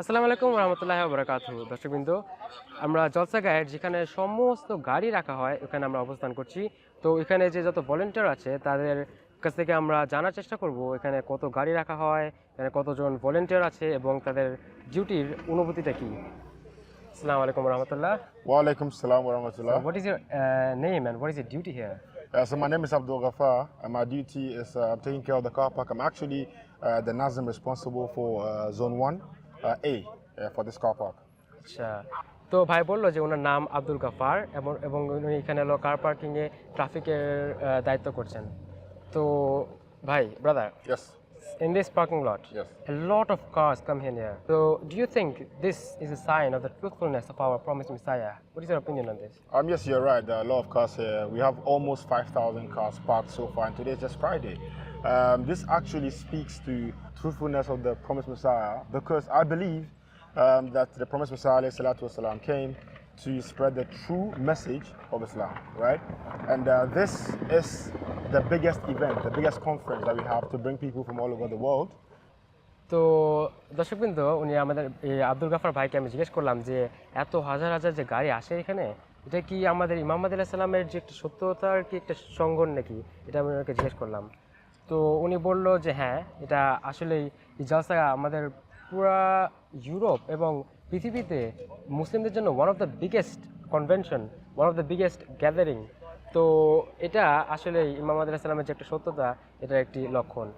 আসসালামু আলাইকুম রহমতুল্লাহ বরাকাত দর্শকবৃন্দ আমরা জলসা গায়ের যেখানে সমস্ত গাড়ি রাখা হয় ওখানে আমরা অবস্থান করছি। তো এখানে যে যত ভলেন্টিয়ার আছে তাদের কাছ থেকে আমরা জানার চেষ্টা করব এখানে কত গাড়ি রাখা হয় এখানে কতজন ভলেন্টিয়ার আছে এবং তাদের ডিউটির অনুভূতিটা কি? আসসালামু আলাইকুম রহমতুল্লাহ। salam wa rahmatullah. What is your name and what is your duty here Uh, so my name is Abdul Ghaffar and my duty is uh, I'm taking care of the car park. I'm actually uh, the Nazim responsible for uh, zone 1 uh, A for for this car park. আচ্ছা তো ভাই বলল যে ওনার নাম আব্দুল গাফার এবং এবং উনি এখানে হলো কার পার্কিংয়ে ট্রাফিকের দায়িত্ব করছেন তো ভাই brother in this parking lot yes. a lot of cars come in here so do you think this is a sign of the truthfulness of our promised messiah what is your opinion on this Um, yes, you're right. There are a lot of cars here. We have almost 5,000 cars parked so far, and today is just Friday. Um, this actually speaks to truthfulness of the promised Messiah because I believe um, that the promised Messiah wasalam, came to spread the true message of Islam, right? And uh, this is the biggest event, the biggest conference that we have to bring people from all over the world. তো দর্শকবৃন্দ উনি আমাদের এই আব্দুল গাফার ভাইকে আমি জিজ্ঞেস করলাম যে এত হাজার হাজার যে গাড়ি আসে এখানে এটা কি আমাদের ইমাম আদিল্লাহ সাল্লামের যে একটা সত্যতার কি একটা সঙ্গন নাকি? এটা আমি ওনাকে জিজ্ঞেস করলাম। তো উনি বলল যে হ্যাঁ এটা আসলেই জলসা আমাদের পুরা ইউরোপ এবং পৃথিবীতে মুসলিমদের জন্য one of the biggest convention one of the biggest gathering তো এটা আসলে ইমাম আদুল্লাহ সাল্লামের যে একটা সত্যতা, এটার একটি লক্ষণ।